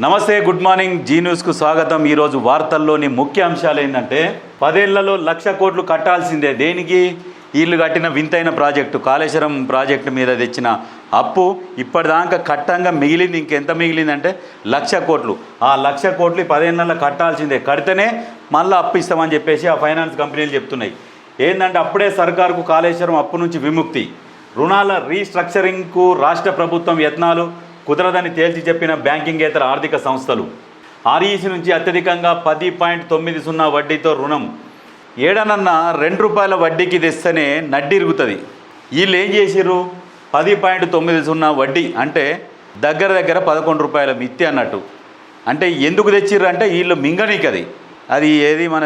నమస్తే good morning. G న్యూస్కు స్వాగతం. ఈరోజు వార్తల్లోని ముఖ్య అంశాలు ఏంటంటే పదేళ్ళలో లక్ష కోట్లు కట్టాల్సిందే. దేనికి? వీళ్ళు కట్టిన వింతైన ప్రాజెక్టు. కాళేశ్వరం ప్రాజెక్టు మీద తెచ్చిన అప్పు ఇప్పటిదాకా కట్టంగా మిగిలింది. ఇంకెంత మిగిలిందంటే లక్ష కోట్లు. ఆ లక్ష కోట్లు పదేళ్ళలో కట్టాల్సిందే. కడితేనే మళ్ళీ అప్పు ఇస్తామని చెప్పేసి ఆ ఫైనాన్స్ కంపెనీలు చెప్తున్నాయి. ఏంటంటే అప్పుడే సర్కారుకు కాళేశ్వరం అప్పు నుంచి విముక్తి. రుణాల రీస్ట్రక్చరింగ్కు రాష్ట్ర ప్రభుత్వం యత్నాలు. కుదరదని తేల్చి చెప్పిన బ్యాంకింగేతర ఆర్థిక సంస్థలు. ఆర్ఈసి నుంచి అత్యధికంగా పది పాయింట్ తొమ్మిది సున్నా వడ్డీతో రుణం. ఏడనన్న రెండు రూపాయల వడ్డీకి తెస్తేనే నడ్డిరుగుతుంది. వీళ్ళు ఏం చేసిర్రు? పది పాయింట్ తొమ్మిది సున్నా వడ్డీ అంటే దగ్గర దగ్గర పదకొండు రూపాయల మిత్తి అన్నట్టు. అంటే ఎందుకు తెచ్చిర్రు అంటే వీళ్ళు మింగనీకి అది అది ఏది మన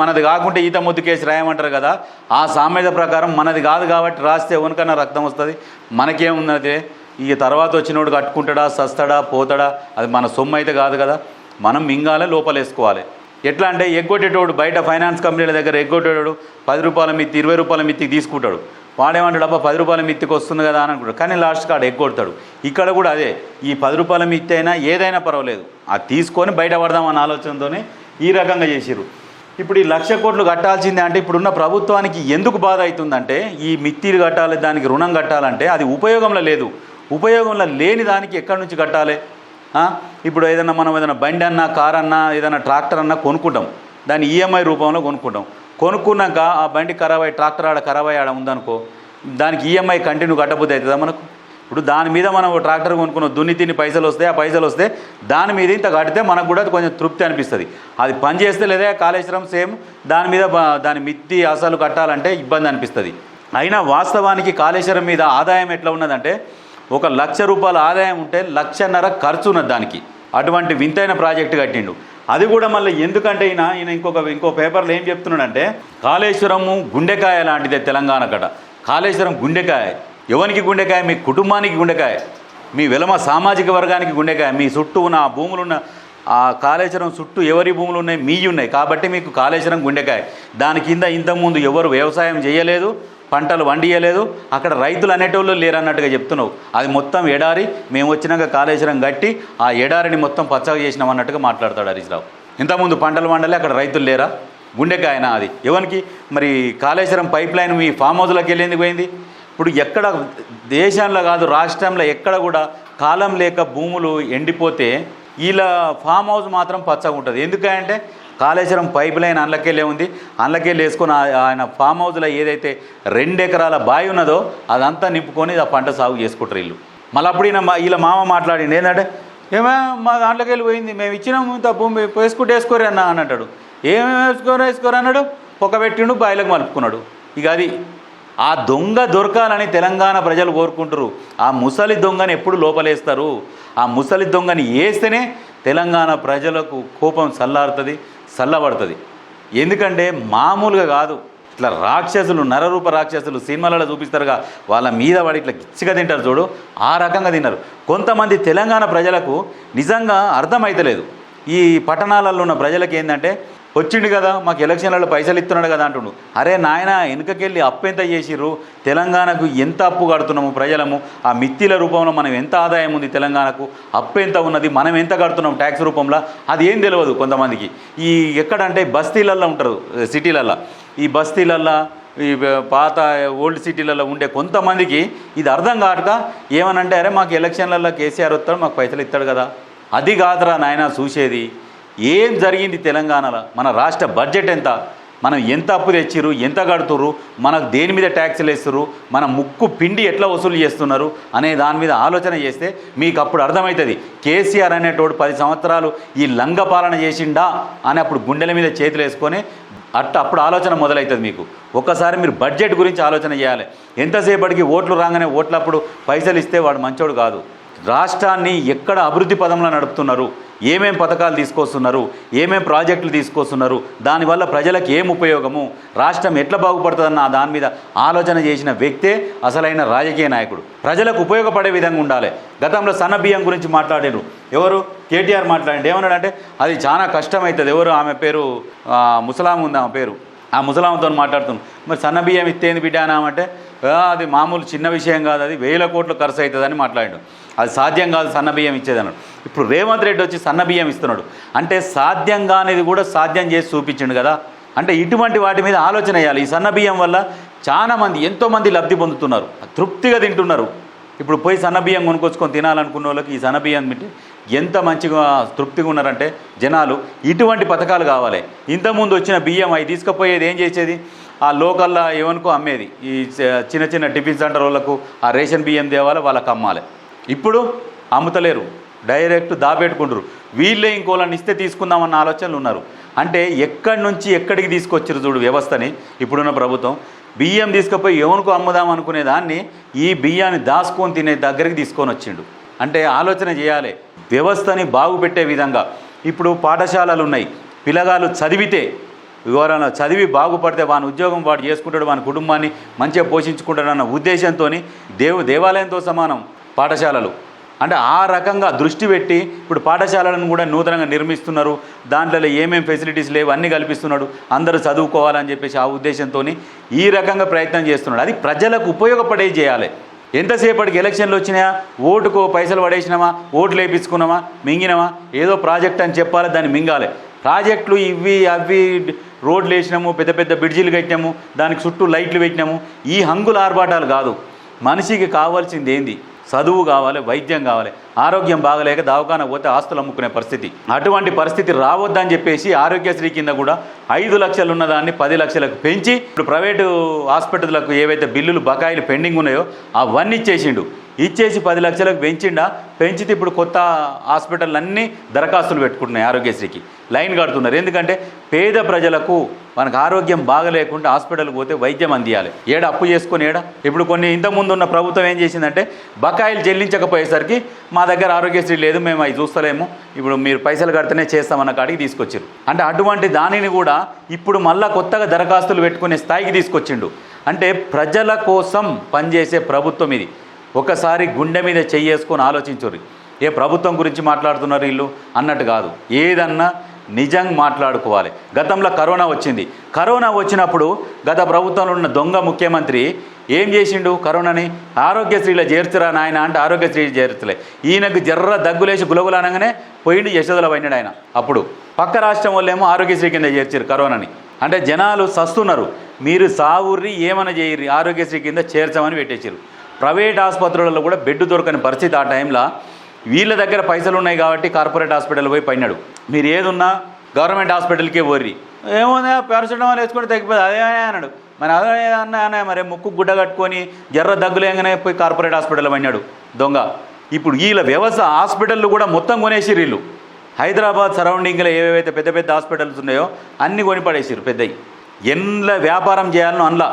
మనది కాకుంటే ఈత ముద్దు కేసు రాయమంటారు కదా. ఆ సామెత ప్రకారం మనది కాదు కాబట్టి రాస్తే ఉనకన్నా రక్తం వస్తుంది. మనకేమున్నది ఇక తర్వాత వచ్చినోడు కట్టుకుంటాడా సస్తాడా పోతాడా అది మన సొమ్ము అయితే కాదు కదా. మనం మింగాలే లోపలేసుకోవాలి. ఎట్లా అంటే ఎగ్గొట్టేటోడు బయట ఫైనాన్స్ కంపెనీల దగ్గర ఎగ్గొట్టేటోడు పది రూపాయల మిత్తి ఇరవై రూపాయల మిత్తికి తీసుకుంటాడు. వాడేమంటాడు అబ్బా పది రూపాయల మిత్తికి వస్తుంది కదా అని అనుకుంటాడు. కానీ లాస్ట్ కాడ ఎగ్గొడతాడు. ఇక్కడ కూడా అదే ఈ పది రూపాయల మిత్తి అయినా ఏదైనా పర్వాలేదు. అది తీసుకొని బయట అన్న ఆలోచనతోనే ఈ రకంగా చేసిరు ఇప్పుడు ఈ లక్ష కోట్లు కట్టాల్సిందే అంటే ఇప్పుడున్న ప్రభుత్వానికి ఎందుకు బాధ అవుతుందంటే ఈ మిత్తిలు కట్టాలి దానికి రుణం కట్టాలంటే అది ఉపయోగంలో లేదు. ఉపయోగంలో లేని దానికి ఎక్కడి నుంచి కట్టాలి? ఇప్పుడు ఏదైనా మనం ఏదైనా బండి అన్నా కార్ అన్నా ఏదైనా ట్రాక్టర్ అన్నా కొనుక్కుంటాం. దాన్ని ఈఎంఐ రూపంలో కొనుక్కుంటాం. కొనుక్కున్నాక ఆ బండి ఖరాబ్ అయ్యి ట్రాక్టర్ ఆడ ఖరాబ్ అయ్యి ఆడ ఉందనుకో దానికి ఈఎంఐ కంటిన్యూ కట్టబుద్ధి అవుతుందా మనకు? ఇప్పుడు దాని మీద మనం ట్రాక్టర్ కొనుక్కున్న దున్ని తిని పైసలు వస్తాయి ఆ పైసలు వస్తే దాని మీద ఇంత కడితే మనకు కూడా కొంచెం తృప్తి అనిపిస్తుంది. అది పని చేస్తే లేదా కాళేశ్వరం సేమ్ దాని మీద దాని మిత్తి అసలు కట్టాలంటే ఇబ్బంది అనిపిస్తుంది. అయినా వాస్తవానికి కాళేశ్వరం మీద ఆదాయం ఎట్లా ఉన్నదంటే ఒక లక్ష రూపాయల ఆదాయం ఉంటే లక్షన్నర ఖర్చు ఉన్నది దానికి. అటువంటి వింతైన ప్రాజెక్టు కట్టిండు. అది కూడా మళ్ళీ ఎందుకంటే ఈయన ఈయన ఇంకొక ఇంకో పేపర్లో ఏం చెప్తున్నాడంటే కాళేశ్వరము గుండెకాయ లాంటిదే తెలంగాణ కట. కాళేశ్వరం గుండెకాయ. ఎవరికి గుండెకాయ? మీ కుటుంబానికి గుండెకాయ. మీ వెలమ సామాజిక వర్గానికి గుండెకాయ. మీ చుట్టూ ఉన్న ఆ భూములున్న ఆ కాళేశ్వరం చుట్టూ ఎవరి భూములు ఉన్నాయి? మీ ఉన్నాయి కాబట్టి మీకు కాళేశ్వరం గుండెకాయ. దాని కింద ఇంతకుముందు ఎవరు వ్యవసాయం చేయలేదు పంటలు వండియలేదు. అక్కడ రైతులు అనేటోళ్ళు లేరన్నట్టుగా చెప్తున్నావు. అది మొత్తం ఎడారి మేము వచ్చినాక కాళేశ్వరం కట్టి ఆ ఎడారిని మొత్తం పచ్చగా చేసినాం అన్నట్టుగా మాట్లాడతాడు హరీష్ రావు. ఇంతకుముందు పంటలు వండలే అక్కడ రైతులు లేరా? గుండెకాయన అది. ఎవరికి మరి కాళేశ్వరం పైప్ లైన్ మీ ఫామ్ హౌస్లోకి వెళ్ళేందుకు పోయింది? ఇప్పుడు ఎక్కడ దేశంలో కాదు రాష్ట్రంలో ఎక్కడ కూడా కాలం లేక భూములు ఎండిపోతే వీళ్ళ ఫామ్ హౌస్ మాత్రం పచ్చగా ఉంటుంది. ఎందుకంటే కాళేశ్వరం పైప్ లైన్ అందులోకెళ్ళే ఉంది. అందులోకెళ్ళి వేసుకొని ఆయన ఫామ్ హౌస్లో ఏదైతే రెండు ఎకరాల బావి ఉన్నదో అదంతా నింపుకొని ఆ పంట సాగు చేసుకుంటారు వీళ్ళు. మళ్ళీ అప్పుడు ఈయన మా- వీళ్ళ మామ మాట్లాడింది. ఏంటంటే ఏమే మా దాంట్లోకి వెళ్ళి పోయింది. మేము ఇచ్చినాము ఇంత భూమి వేసుకుంటే వేసుకోరు అన్న అని అంటాడు. ఏమేమి వేసుకోరు వేసుకోరు అన్నాడు. పొక్క పెట్టిండు బాయిలకు మలుపుకున్నాడు. ఇక అది ఆ దొంగ దొరకాలని తెలంగాణ ప్రజలు కోరుకుంటారు ఆ ముసలి దొంగని ఎప్పుడు లోపలేస్తారు. ఆ ముసలి దొంగని వేస్తేనే తెలంగాణ ప్రజలకు కోపం చల్లారుతుంది. చల్లబడుతుంది. ఎందుకంటే మామూలుగా కాదు. ఇట్లా రాక్షసులు నరరూప రాక్షసులు సినిమాలలో చూపిస్తారుగా వాళ్ళ మీద వాడి ఇట్లా గిచ్చిగా తింటారు చూడు. ఆ రకంగా తిన్నారు. కొంతమంది తెలంగాణ ప్రజలకు నిజంగా అర్థమైతలేదు. ఈ పట్టణాలలో ఉన్న ప్రజలకు ఏంటంటే వచ్చిండు కదా మాకు ఎలక్షన్లలో పైసలు ఇస్తున్నాడు కదా అంటుండు. అరే నాయన వెనుకకెళ్ళి అప్పు ఎంత చేసిర్రు? తెలంగాణకు ఎంత అప్పు కడుతున్నాము ప్రజలము? ఆ మిత్తిల రూపంలో మనం ఎంత ఆదాయం ఉంది తెలంగాణకు? అప్పు ఎంత ఉన్నది మనం ఎంత కడుతున్నాం ట్యాక్స్ రూపంలో? అది ఏం తెలియదు కొంతమందికి. ఈ ఎక్కడంటే బస్తీలల్లో ఉంటారు సిటీలల్లో. ఈ బస్తీలల్లో ఈ పాత ఓల్డ్ సిటీలలో ఉండే కొంతమందికి ఇది అర్థం కాక ఏమనంటే అరే మాకు ఎలక్షన్లలో కేసీఆర్ వస్తాడు మాకు పైసలు ఇస్తాడు కదా. అది కాదురా నాయన చూసేది. ఏం జరిగింది తెలంగాణలో? మన రాష్ట్ర బడ్జెట్ ఎంత? మనం ఎంత అప్పు తెచ్చిర్రు? ఎంత కడుతుర్రు? మనకు దేని మీద ట్యాక్సులు వేస్తుర్రు? మన ముక్కు పిండి ఎట్లా వసూలు చేస్తున్నారు? అనే దాని మీద ఆలోచన చేస్తే మీకు అప్పుడు అర్థమవుతుంది. కేసీఆర్ అనేటోడు పది సంవత్సరాలు ఈ లంగ పాలన చేసిండా అని అప్పుడు గుండెల మీద చేతులు వేసుకొని అట్ట అప్పుడు ఆలోచన మొదలవుతుంది మీకు. ఒక్కసారి మీరు బడ్జెట్ గురించి ఆలోచన చేయాలి. ఎంతసేపటికి ఓట్లు రాగానే ఓట్లప్పుడు పైసలు ఇస్తే వాడు మంచోడు కాదు. రాష్ట్రాన్ని ఎక్కడ అభివృద్ధి పదంలో నడుపుతున్నారు? ఏమేం పథకాలు తీసుకొస్తున్నారు ఏమేం ప్రాజెక్టులు తీసుకొస్తున్నారు దానివల్ల ప్రజలకు ఏం ఉపయోగము రాష్ట్రం ఎట్లా బాగుపడుతుందన్న దాని మీద ఆలోచన చేసిన వ్యక్తే అసలైన రాజకీయ నాయకుడు. ప్రజలకు ఉపయోగపడే విధంగా ఉండాలి. గతంలో సన్న బియ్యం గురించి మాట్లాడారు ఎవరు? కేటీఆర్ మాట్లాడండి. ఏమన్నాడంటే అది చాలా కష్టమవుతుంది ఎవరు? ఆమె పేరు ముసలాం ఉంది ఆమె పేరు. ఆ ముసలాంతో మాట్లాడుతున్నాం మరి సన్న బియ్యం ఇస్తేంది బిడ్డానామంటే అది మామూలు చిన్న విషయం కాదు అది. వేల కోట్లు ఖర్చు అవుతుందని మాట్లాడాడు. అది సాధ్యం కాదు సన్నబియ్యం ఇచ్చేదన్నాడు. ఇప్పుడు రేవంత్ రెడ్డి వచ్చి సన్న బియ్యం ఇస్తున్నాడు. అంటే సాధ్యం కానిది కూడా సాధ్యం చేసి చూపించిండు కదా. అంటే ఇటువంటి వాటి మీద ఆలోచన చేయాలి. ఈ సన్నబియ్యం వల్ల చాలామంది ఎంతోమంది లబ్ధి పొందుతున్నారు. తృప్తిగా తింటున్నారు. ఇప్పుడు పోయి సన్న బియ్యం కొనుక్కొచ్చుకొని తినాలనుకున్న వాళ్ళకి ఈ సన్నబియ్యం తింటే ఎంత మంచిగా తృప్తిగా ఉన్నారంటే జనాలు ఇటువంటి పథకాలు కావాలి. ఇంతకుముందు వచ్చిన బియ్యం అవి తీసుకుపోయేది ఏం చేసేది? ఆ లోకల్లో ఏమనుకో అమ్మేది. ఈ చిన్న చిన్న టిఫిన్ సెంటర్ వాళ్ళకు ఆ రేషన్ బియ్యం తేవాలి వాళ్ళకి అమ్మాలి. ఇప్పుడు అమ్ముతలేరు డైరెక్ట్ దాపెట్టుకుంటారు వీళ్ళే ఇంకోళ్ళని ఇస్తే తీసుకుందామన్న ఆలోచనలు ఉన్నారు. అంటే ఎక్కడి నుంచి ఎక్కడికి తీసుకొచ్చారు చూడు వ్యవస్థని ఇప్పుడున్న ప్రభుత్వం. బియ్యం తీసుకుపోయి ఎవరికి అమ్ముదాం అనుకునే దాన్ని ఈ బియ్యాన్ని దాచుకొని తినే దగ్గరికి తీసుకొని వచ్చిండు. అంటే ఆలోచన చేయాలి. వ్యవస్థని బాగుపెట్టే విధంగా. ఇప్పుడు పాఠశాలలు ఉన్నాయి. పిల్లగాళ్ళు చదివితే ఎవరైనా చదివి బాగుపడితే వాని ఉద్యోగం వాడు చేసుకుంటాడు వాని కుటుంబాన్ని మంచిగా పోషించుకుంటాడు అన్న ఉద్దేశంతో దేవు దేవాలయంతో సమానం. పాఠశాలలు. అంటే ఆ రకంగా దృష్టి పెట్టి ఇప్పుడు పాఠశాలలను కూడా నూతనంగా నిర్మిస్తున్నారు. దాంట్లో ఏమేం ఫెసిలిటీస్ లేవు అన్నీ కల్పిస్తున్నాడు. అందరూ చదువుకోవాలని చెప్పేసి ఆ ఉద్దేశంతో ఈ రకంగా ప్రయత్నం చేస్తున్నాడు. అది ప్రజలకు ఉపయోగపడే చేయాలి. ఎంతసేపటికి ఎలక్షన్లు వచ్చినాయా? ఓటుకో పైసలు పడేసినామా? ఓట్లు వేయించుకున్నామా మింగినామా? ఏదో ప్రాజెక్ట్ అని చెప్పాలి దాన్ని మింగాలి. ప్రాజెక్టులు ఇవి అవి రోడ్లు వేసినాము పెద్ద పెద్ద బ్రిడ్జిలు కట్టినాము దానికి చుట్టూ లైట్లు పెట్టినాము. ఈ హంగుల ఆర్భాటాలు కాదు. మనిషికి కావాల్సింది ఏంది? చదువు కావాలి వైద్యం కావాలి. ఆరోగ్యం బాగలేక దవాఖాన పోతే ఆస్తులు అమ్ముకునే పరిస్థితి. అటువంటి పరిస్థితి రావద్దని చెప్పేసి ఆరోగ్యశ్రీ కింద కూడా ఐదు లక్షలు ఉన్నదాన్ని పది లక్షలకు పెంచి ఇప్పుడు ప్రైవేటు హాస్పిటల్లకు ఏవైతే బిల్లులు బకాయిలు పెండింగ్ ఉన్నాయో అవన్నీ ఇచ్చేసిండు. ఇచ్చేసి పది లక్షలకు పెంచిండా? పెంచితే ఇప్పుడు కొత్త హాస్పిటల్ అన్నీ దరఖాస్తులు పెట్టుకుంటున్నాయి ఆరోగ్యశ్రీకి. లైన్ కడుతున్నారు. ఎందుకంటే పేద ప్రజలకు మనకు ఆరోగ్యం బాగలేకుండా హాస్పిటల్కి పోతే వైద్యం అందియాలి. ఏడ అప్పు చేసుకుని ఏడ? ఇప్పుడు కొన్ని ఇంతకుముందు ఉన్న ప్రభుత్వం ఏం చేసిందంటే బకాయిలు చెల్లించకపోయేసరికి మా దగ్గర ఆరోగ్యశ్రీ లేదు మేము అవి చూస్తలేము. ఇప్పుడు మీరు పైసలు కడితేనే చేస్తామన్న కాడికి తీసుకొచ్చారు అంటే అటువంటి దానిని కూడా ఇప్పుడు మళ్ళా కొత్తగా దరఖాస్తులు పెట్టుకునే స్థాయికి తీసుకొచ్చిండు. అంటే ప్రజల కోసం పనిచేసే ప్రభుత్వం ఇది. ఒకసారి గుండె మీద చెయ్యేసుకొని ఆలోచించరు ఏ ప్రభుత్వం గురించి మాట్లాడుతున్నారు వీళ్ళు? అన్నట్టు కాదు. ఏదన్నా నిజంగా మాట్లాడుకోవాలి. గతంలో కరోనా వచ్చింది. కరోనా వచ్చినప్పుడు గత ప్రభుత్వంలో ఉన్న దొంగ ముఖ్యమంత్రి ఏం చేసిండు కరోనాని? ఆరోగ్యశ్రీలో చేర్చురా నాయన అంటే ఆరోగ్యశ్రీ చేర్చలే. ఈయనకు జర్ర దగ్గులేసి గులగులు అనగానే పోయిండు యశోదల పోయినాడు ఆయన. అప్పుడు పక్క రాష్ట్రం వాళ్ళేమో ఆరోగ్యశ్రీ కింద చేర్చారు కరోనాని. అంటే జనాలు సస్తున్నారు. మీరు సావుర్రి ఏమైనా చేయరు ఆరోగ్యశ్రీ కింద చేర్చమని పెట్టేసారు ప్రైవేట్ ఆసుపత్రులలో కూడా బెడ్ దొరకని పరిస్థితి ఆ టైంలో వీళ్ళ దగ్గర పైసలు ఉన్నాయి కాబట్టి కార్పొరేట్ హాస్పిటల్ పోయి పైనడు. మీరు ఏదున్నా గవర్నమెంట్ హాస్పిటల్కే పోర్రి. ఏమో పారాసిటమాల్ వేసుకొని తగ్గిపోతుంది అదే అన్నాడు. మరి అదే అన్నా మరి ముక్కు గుడ్డ కట్టుకొని జర్ర దగ్గులేగానే పోయి కార్పొరేట్ హాస్పిటల్ పడినాడు. దొంగ. ఇప్పుడు వీళ్ళ వ్యవస్థ హాస్పిటళ్ళు కూడా మొత్తం కొనేసిర్రు వీళ్ళు. హైదరాబాద్ సరౌండింగ్లో ఏవేవైతే పెద్ద పెద్ద హాస్పిటల్స్ ఉన్నాయో అన్నీ కొనిపడేసారు పెద్దవి ఎన్ల వ్యాపారం చేయాలనో అందులో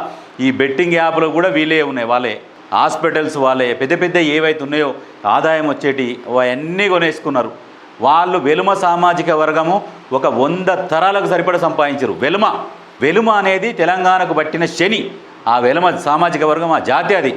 ఈ బెట్టింగ్ యాప్లో కూడా వీళ్ళే ఉన్నాయి వాళ్ళే. హాస్పిటల్స్ వాళ్ళే పెద్ద పెద్ద ఏవైతే ఉన్నాయో ఆదాయం వచ్చేటి అవన్నీ కొనేసుకున్నారు. వాళ్ళు వెలుమ సామాజిక వర్గము ఒక వంద తరాలకు సరిపడ సంపాదించారు. వెలుమ వెలుమ అనేది తెలంగాణకు పట్టిన శని. ఆ వెలుమ సామాజిక వర్గం ఆ జాతి అది.